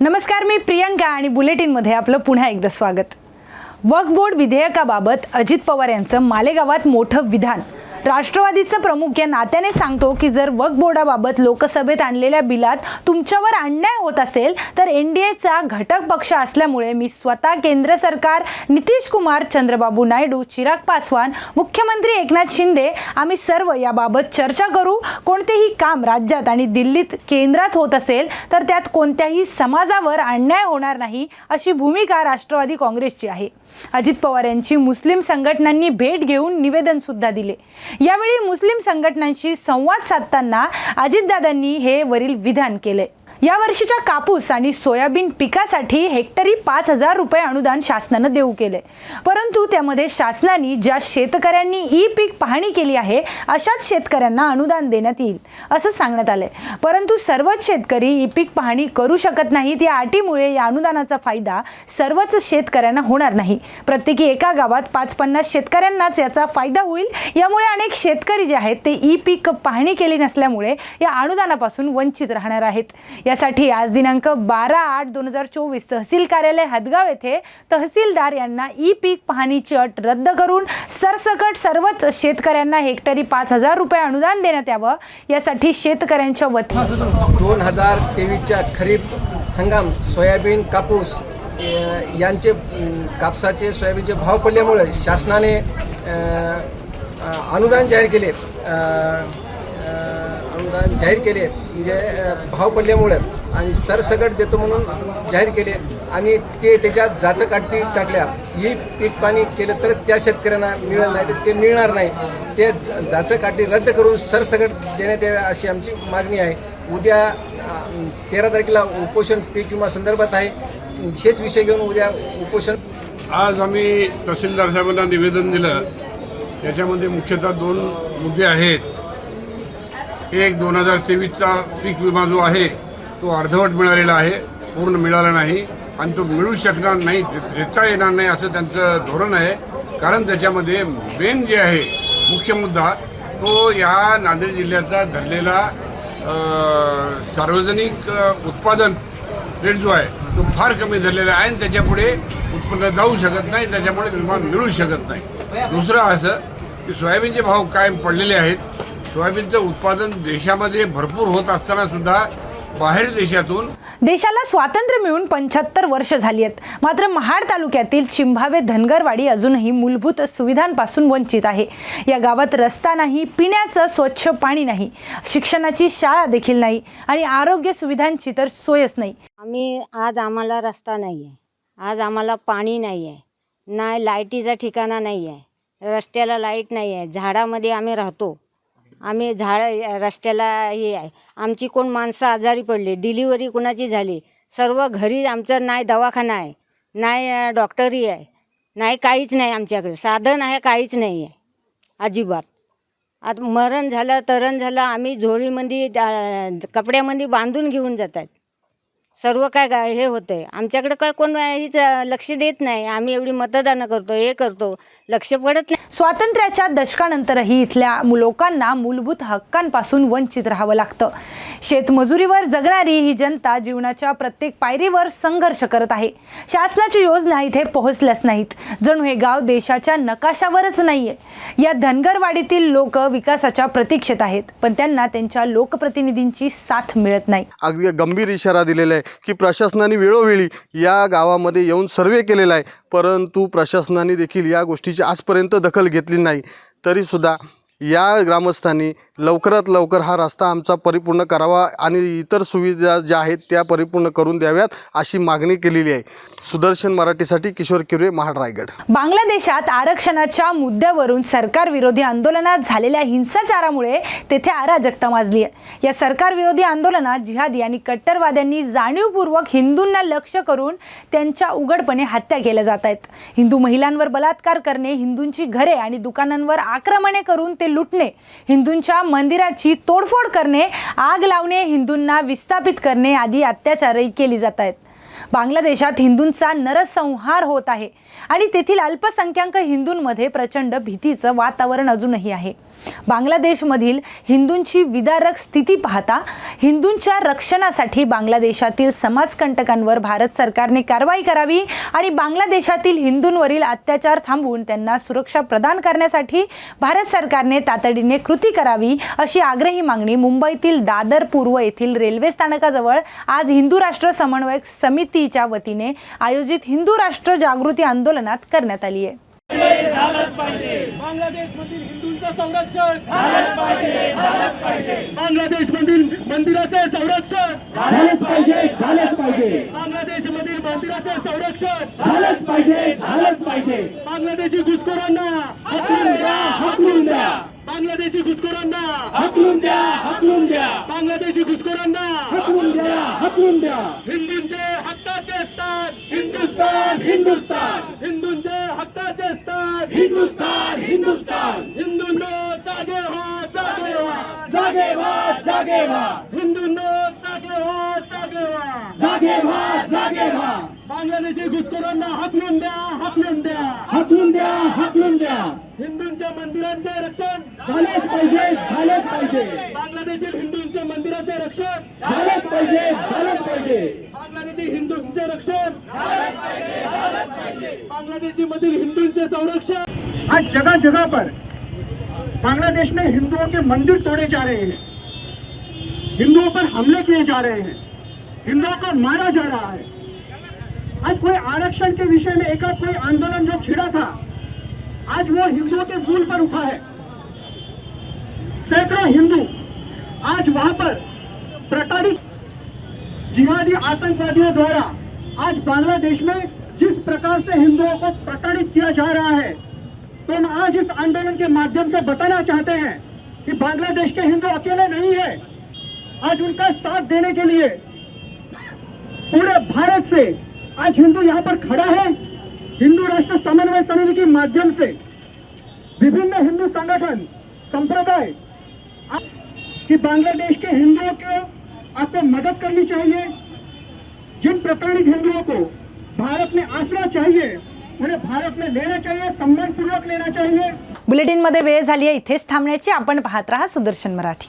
नमस्कार मी प्रियंका आणि बुलेटिनमध्ये आपलं पुन्हा एकदा स्वागत. वक्फ बोर्ड विधेयकाबाबत अजित पवार यांचं मालेगावात मोठं विधान. राष्ट्रवादीचं प्रमुख या नात्याने सांगतो की जर वक्फ बोर्डाबाबत लोकसभेत आणलेल्या बिलात तुमच्यावर अन्याय होत असेल तर एन डी एचा घटक पक्ष असल्यामुळे मी स्वतः केंद्र सरकार नितीश कुमार चंद्रबाबू नायडू चिराग पासवान मुख्यमंत्री एकनाथ शिंदे आम्ही सर्व याबाबत चर्चा करू. कोणतेही काम राज्यात आणि दिल्लीत केंद्रात होत असेल तर त्यात कोणत्याही समाजावर अन्याय होणार नाही अशी भूमिका राष्ट्रवादी काँग्रेसची आहे. अजित पवार यांची मुस्लिम संघटनांनी भेट घेऊन निवेदन सुद्धा दिले. यावेळी मुस्लिम संघटनांशी संवाद साधताना अजितदादांनी हे वरील विधान केले. या वर्षीच्या कापूस आणि सोयाबीन पिकासाठी हेक्टरी पाच हजार रुपये अनुदान शासनानं देऊ केले. परंतु त्यामध्ये शासनाने ज्या शेतकऱ्यांनी ई पीक पाहणी केली आहे अशाच शेतकऱ्यांना अनुदान देण्यात येईल असं सांगण्यात आलंय. परंतु सर्वच शेतकरी ई पीक पाहणी करू शकत नाहीत या अटीमुळे या अनुदानाचा फायदा सर्वच शेतकऱ्यांना होणार नाही. प्रत्येकी एका गावात पाच पन्नास शेतकऱ्यांनाच याचा फायदा होईल. यामुळे अनेक शेतकरी जे आहेत ते ई पीक पाहणी केली नसल्यामुळे या अनुदानापासून वंचित राहणार आहेत. या यासाठी आज दिनांक बारा आठ दोन हजार चोवीस तहसील कार्यालय हदगाव येथे तहसीलदार यांना ई पीक पाहणीची अट रद्द करून सरसकट सर्वच शेतकऱ्यांना हेक्टरी पाच हजार रुपये अनुदान देण्यात यावं. यासाठी शेतकऱ्यांच्या वतीने दोन हजार तेवीसच्या खरीप हंगाम सोयाबीन कापूस यांचे कापसाचे सोयाबीनचे भाव पडल्यामुळे शासनाने अनुदान जाहीर केले. अनुदान जाहीर केले म्हणजे भाव पडल्यामुळे आणि सरसकट देतो म्हणून जाहीर केले आणि ते त्याच्यात जाचकाठी टाकल्या. ही पीक पाणी केलं तर त्या शेतकऱ्यांना मिळत नाही तर ते मिळणार नाही. ते जाचकाठी रद्द करून सरसकट देण्यात यावे अशी आमची मागणी आहे. उद्या तेरा तारखेला उपोषण पीक विमा संदर्भात आहे. हेच विषय घेऊन उद्या उपोषण आज आम्ही तहसीलदार साहेबांना निवेदन दिलं. त्याच्यामध्ये मुख्यतः दोन मुद्दे आहेत. एक दोन हजार तेवीसचा पीक विमा जो आहे तो अर्धवट मिळालेला आहे पूर्ण मिळाला नाही आणि तो मिळू शकणार नाही देता येणार नाही असं त्यांचं धोरण आहे. कारण त्याच्यामध्ये मेन जे आहे मुख्य मुद्दा तो या नांदेड जिल्ह्याचा धरलेला सार्वजनिक उत्पादन रेट जो आहे तो फार कमी झालेला आहे आणि त्याच्यापुढे उत्पन्न जाऊ शकत नाही त्याच्यामुळे विमा मिळू शकत नाही. दुसरं असं की सोयाबीनचे भाव कायम पडलेले आहेत. सोयाबीनचं उत्पादन देशामध्ये भरपूर होत असताना सुद्धा बाहेर देशातून देशाला स्वातंत्र्य मिळून पंच्याहत्तर वर्ष झाली आहेत. मात्र महाड तालुक्यातील चिंभावे धनगरवाडी अजूनही मूलभूत सुविधांपासून वंचित आहे. या गावात रस्ता नाही पिण्याचं स्वच्छ पाणी नाही शिक्षणाची शाळा देखील नाही आणि आरोग्य सुविधांची तर सोयच नाही. आम्ही आज आम्हाला रस्ता नाही आहे आज आम्हाला पाणी नाही आहे नाही लाईटीचा ठिकाणा नाही आहे रस्त्याला लाइट नाही आहे झाडामध्ये आम्ही राहतो. आम्ही झाड रस्त्याला हे आहे. आमची कोण माणसं आजारी पडली डिलिव्हरी कुणाची झाली? सर्व घरी आमचं नाही दवाखाना आहे नाही डॉक्टरही डॉक्टरी आहे नाही काहीच नाही आमच्याकडे. साधन आहे काहीच नाही आहे. अजिबात. आता मरण झालं तरण झालं आम्ही झोरीमध्ये कपड्यामध्ये बांधून घेऊन जात आहेत सर्व काय काय हे आहे आमच्याकडे काय कोण हीच लक्ष देत नाही. आम्ही एवढी मतदानं करतो हे करतो. लक्ष पडत नाही. स्वातंत्र्याच्या दशकानंतरही इथल्या लोकांना मूलभूत हक्कांपासून वंचित राहावं लागतं. शेतमजुरीवर जगणारी ही जनता जीवनाच्या प्रत्येक पायरीवर संघर्ष करत आहे. शासनाची योजना इथे पोहोचल्याच नाहीत. जणू हे गाव देशाच्या नकाशावरच नाहीये. या धनगरवाडीतील लोक विकासाच्या प्रतीक्षेत आहेत पण त्यांना त्यांच्या लोकप्रतिनिधींची साथ मिळत नाही. अगदी गंभीर इशारा दिलेला आहे की प्रशासनाने वेळोवेळी या गावामध्ये येऊन सर्वे केलेला आहे. परंतु प्रशासनाने देखील या गोष्टीची आजपर्यंत दखल घेतली नाही. तरीसुद्धा या ग्रामस्थांनी लवकरात लवकर हा रस्ता आमचा परिपूर्ण करावा आणि इतर सुविधा ज्या आहेत त्या परिपूर्ण करून द्याव्यात अशी मागणी केलेली आहे. सुदर्शन मराठीसाठी किशोर किरे महाड रायगड. बांगलादेशात आरक्षणाच्या मुद्द्यावरून सरकार विरोधी आंदोलनात झालेल्या हिंसाचारामुळे तेथे अराजकता माजली आहे. या सरकार विरोधी आंदोलनात जिहादी आणि कट्टरवाद्यांनी जाणीवपूर्वक हिंदूंना लक्ष करून त्यांच्या उघडपणे हत्या केल्या जात आहेत. हिंदू महिलांवर बलात्कार करणे हिंदूंची घरे आणि दुकानांवर आक्रमणे करून ते लुटणे हिंदूंच्या मंदिराची तोडफोड करणे आग लावणे हिंदूंना विस्थापित करणे आदी अत्याचारही केली जात आहेत. बांगलादेशात हिंदूंचा नरसंहार होत आहे आणि तेथील अल्पसंख्याक हिंदूंमध्ये प्रचंड भीतीचं वातावरण अजूनही आहे. बांगलादेशमधील हिंदूंची विदारक स्थिती पाहता हिंदूंच्या रक्षणासाठी बांगलादेशातील समाजकंटकांवर भारत सरकारने कारवाई करावी आणि बांगलादेशातील हिंदूंवरील अत्याचार थांबवून त्यांना सुरक्षा प्रदान करण्यासाठी भारत सरकारने तातडीने कृती करावी अशी आग्रही मागणी मुंबईतील दादर पूर्व येथील रेल्वे स्थानकाजवळ आज हिंदू राष्ट्र समन्वयक समितीच्या वतीने आयोजित हिंदू राष्ट्र जागृती आंदोलनात करण्यात आली आहे. बांगलादेश मधील संरक्षण बांगलादेश मंदिराचे संरक्षण. झालंच पाहिजे झालंच पाहिजे. बांगलादेश मधील मंदिराचे संरक्षण. झालंच पाहिजे झालंच पाहिजे. बांगलादेशी घुसखोरांना हकलून द्या हकलून द्या बांगलादेशी घुसखोरांना. हकलून द्या हकलून द्या. बांगलादेशी घुसखोरांना. हकलून द्या हकलून द्या. हिंदूंचे हक्काचे स्थान. हिंदुस्तान हिंदुस्तान हिंदूंचे हक्काचे स्थान. हिंदुस्तान हिंदुस्तान हिंदूंनो जागे व्हा जागे व्हा जागे व्हा जागे व्हा. हिंदूंनो जागे व्हा जागे व्हा. जागे व्हा जागे व्हा. बांगलादेशी घुसखोरांना हकलून द्या हकलून द्या. हकलून द्या हकलून द्या. हिंदूंच्या मंदिरांचे रक्षण. झालेच पाहिजे झालेच पाहिजे. बांगलादेशील हिंदूंच्या मंदिराचे रक्षण. झालेच पाहिजे झालेच पाहिजे. बांगलादेशी हिंदूंचे रक्षण. बांग्लादेशी मधील हिंदूंचे संरक्षण. आज जगह जगह पर बांग्लादेश में हिंदुओं के मंदिर तोड़े जा रहे हैं. हिंदुओं पर हमले किए जा रहे हैं. हिंदुओं को मारा जा रहा है. आज कोई आरक्षण के विषय में एक कोई आंदोलन जो छिड़ा था, आज वो हिंदुओं के मूल पर उठा है। सैकड़ों हिंदू आज वहाँ पर प्रताड़ित जिहादी आतंकवादियों द्वारा आज बांग्लादेश में जिस प्रकार से हिंदुओं को प्रताड़ित किया जा रहा है तो हम आज इस आंदोलन के माध्यम से बताना चाहते हैं कि बांग्लादेश के हिंदू अकेले नहीं है। आज उनका साथ देने के लिए पूरे भारत से आज हिंदू यहाँ पर खड़ा है। हिंदू राष्ट्र समन्वय समिति के माध्यम से विभिन्न हिंदू संगठन संप्रदाय कि बांग्लादेश के हिंदुओं को आपको मदद करनी चाहिए। जिन प्रताड़ित हिंदुओं को भारत में आसरा चाहिए उन्हें भारत में लेना चाहिए सम्मान पूर्वक लेना चाहिए। बुलेटिनमध्ये वेळ झाली आहे इथेच थांबण्याची आपण पाहत राहा सुदर्शन मराठी.